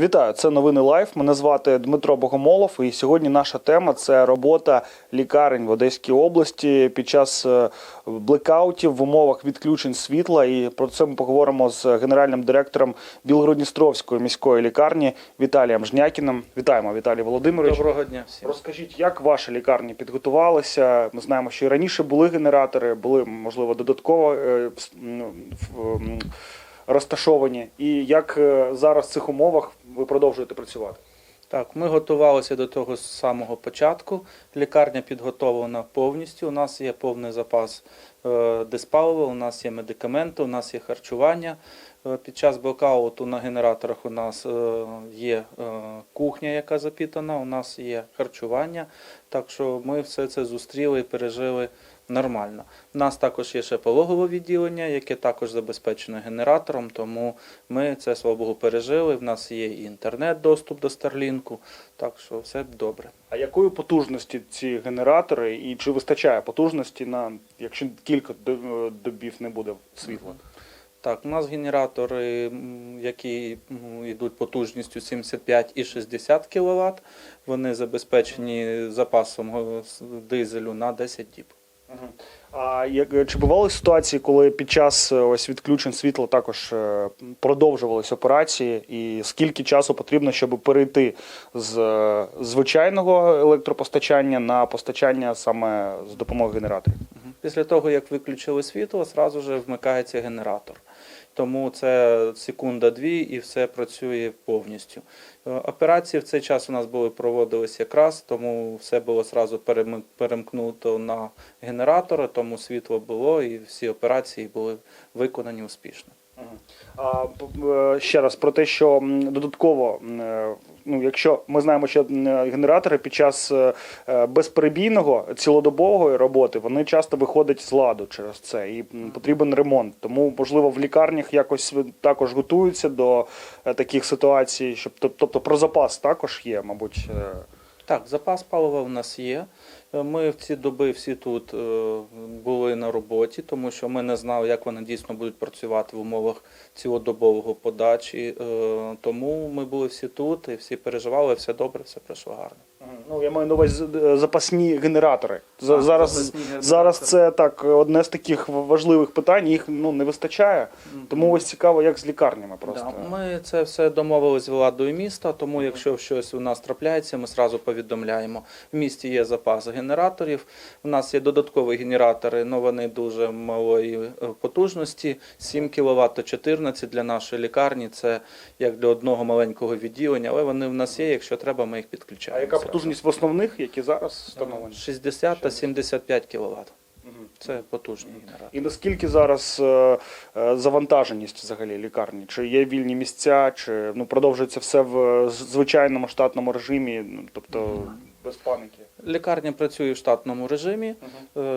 Вітаю, це новини Лайф. Мене звати Дмитро Богомолов. І сьогодні наша тема це робота лікарень в Одеській області під час е, блекаутів в умовах відключень світла. І про це ми поговоримо з генеральним директором Білгородністровської міської лікарні Віталієм Жнякіним. Вітаємо, Віталій Володимирович. Доброго дня всім. Розкажіть, як ваші лікарні підготувалися? Ми знаємо, що і раніше були генератори, були можливо додатково е, ну, розташовані. І як е, зараз в цих умовах ви продовжуєте працювати? Так, ми готувалися до того з самого початку. Лікарня підготовлена повністю. У нас є повний запас е, диспалива, у нас є медикаменти, у нас є харчування. Е, Під час блокауту на генераторах у нас е, є кухня, яка запітана, у нас є харчування. Так що ми все це зустріли і пережили нормально. У нас також є ще пологове відділення, яке також забезпечено генератором, тому ми це слава Богу пережили. В нас є і інтернет-доступ до Старлінку, так що все добре. А якої потужності ці генератори, і чи вистачає потужності на якщо кілька добів не буде світла? Так, у нас генератори, які йдуть потужністю 75 і 60 кВт, вони забезпечені запасом е, дизелю на 10 діб. А як чи бували ситуації, коли під час е, ось відключень світла також продовжувалися продовжувались операції, і скільки часу потрібно, щоб перейти з е, звичайного електропостачання на постачання саме з допомогою генераторів? Після того, як виключили світло, одразу ж вмикається генератор. Тому це секунда-дві і все працює повністю. Е, Операції в цей час у нас були проводились якраз, тому все було одразу перемкнуто на генератори, тому світло було і всі операції були виконані успішно. А е, ще раз про те, що додатково, е, ну якщо ми знаємо, що е, генератори під час безперебійного цілодобової роботи вони часто виходять з ладу через це, і потрібен ремонт. Тому можливо в лікарнях якось також готуються до таких ситуацій, щоб тобто про запас також є, мабуть. Так, запас палива в нас є. Е, Ми в ці доби всі тут е, були на роботі, тому що ми не знали, як вони дійсно будуть працювати в умовах цілодобового подачі. Е, Тому ми були всі тут і всі переживали, все добре, все пройшло гарно. Ну, я маю на увазі е, запасні генератори. А, зараз, запасні генератори. зараз це так одне з таких важливих питань. Їх ну не вистачає. Тому ось цікаво, як з лікарнями просто. Да, ми це все домовились з владою міста, тому якщо щось у нас трапляється, ми зразу повідомляємо. В місті є запас генераторів. У нас є додаткові генератори, але вони дуже малої е, потужності. 7 кВт, то 14 для нашої лікарні. Це як для одного маленького відділення, але вони в нас є. Якщо треба, ми їх підключаємо. А яка зразу. Потужність в основних, які зараз встановлені? 60 та 75 кВт. Це потужні генератори. І наскільки зараз е, е, завантаженість взагалі лікарні? Чи є вільні місця, чи ну продовжується все в е, звичайному штатному режимі, ну тобто без паніки? Лікарня працює в штатному режимі.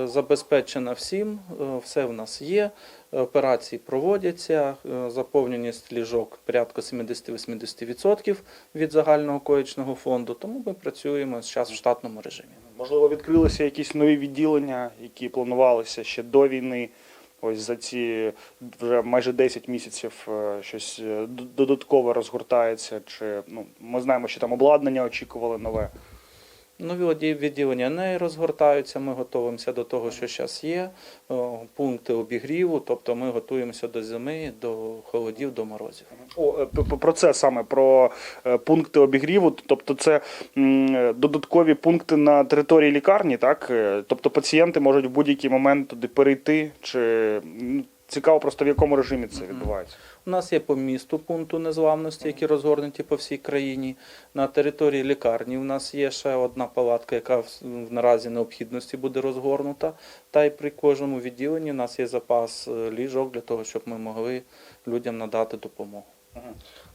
Забезпечена всім, все в нас є. Операції проводяться, е, заповненість ліжок порядка 70-80% від загального коїчного фонду, тому ми працюємо зараз в штатному режимі. Можливо, відкрилися якісь нові відділення, які планувалися ще до війни. Ось за ці вже майже 10 місяців е, щось е, додатково розгортається. Чи ну ми знаємо, що там обладнання очікували нове. Нові відділення не розгортаються, ми готуємося до того, що зараз є, пункти обігріву, тобто ми готуємося до зими, до холодів, до морозів. О, е, про це саме про е, пункти обігріву. Тобто, це додаткові пункти на території лікарні, так? Е, Тобто пацієнти можуть в будь-який момент туди перейти, чи цікаво просто в якому режимі це відбувається. У нас є по місту пункту незламності, які розгорнуті по всій країні. На території лікарні у нас є ще одна палатка, яка в наразі необхідності буде розгорнута. Та й при кожному відділенні у нас є запас е, ліжок для того, щоб ми могли людям надати допомогу.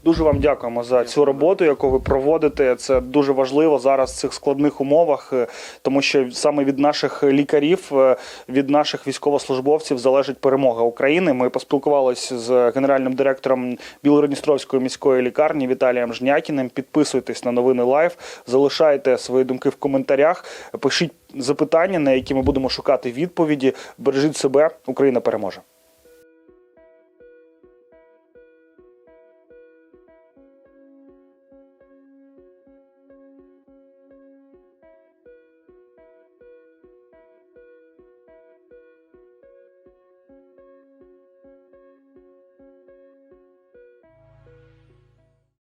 Дуже вам дякуємо за цю роботу, яку ви проводите. Це дуже важливо зараз в цих складних умовах, е, тому що саме від наших лікарів, е, від наших військовослужбовців залежить перемога України. Ми поспілкувалися з генеральним директором Білородністровської міської лікарні Віталієм Жнякіним. Підписуйтесь на новини Лайф, залишайте свої думки в коментарях, пишіть запитання, на які ми будемо шукати відповіді. Бережіть себе, Україна переможе.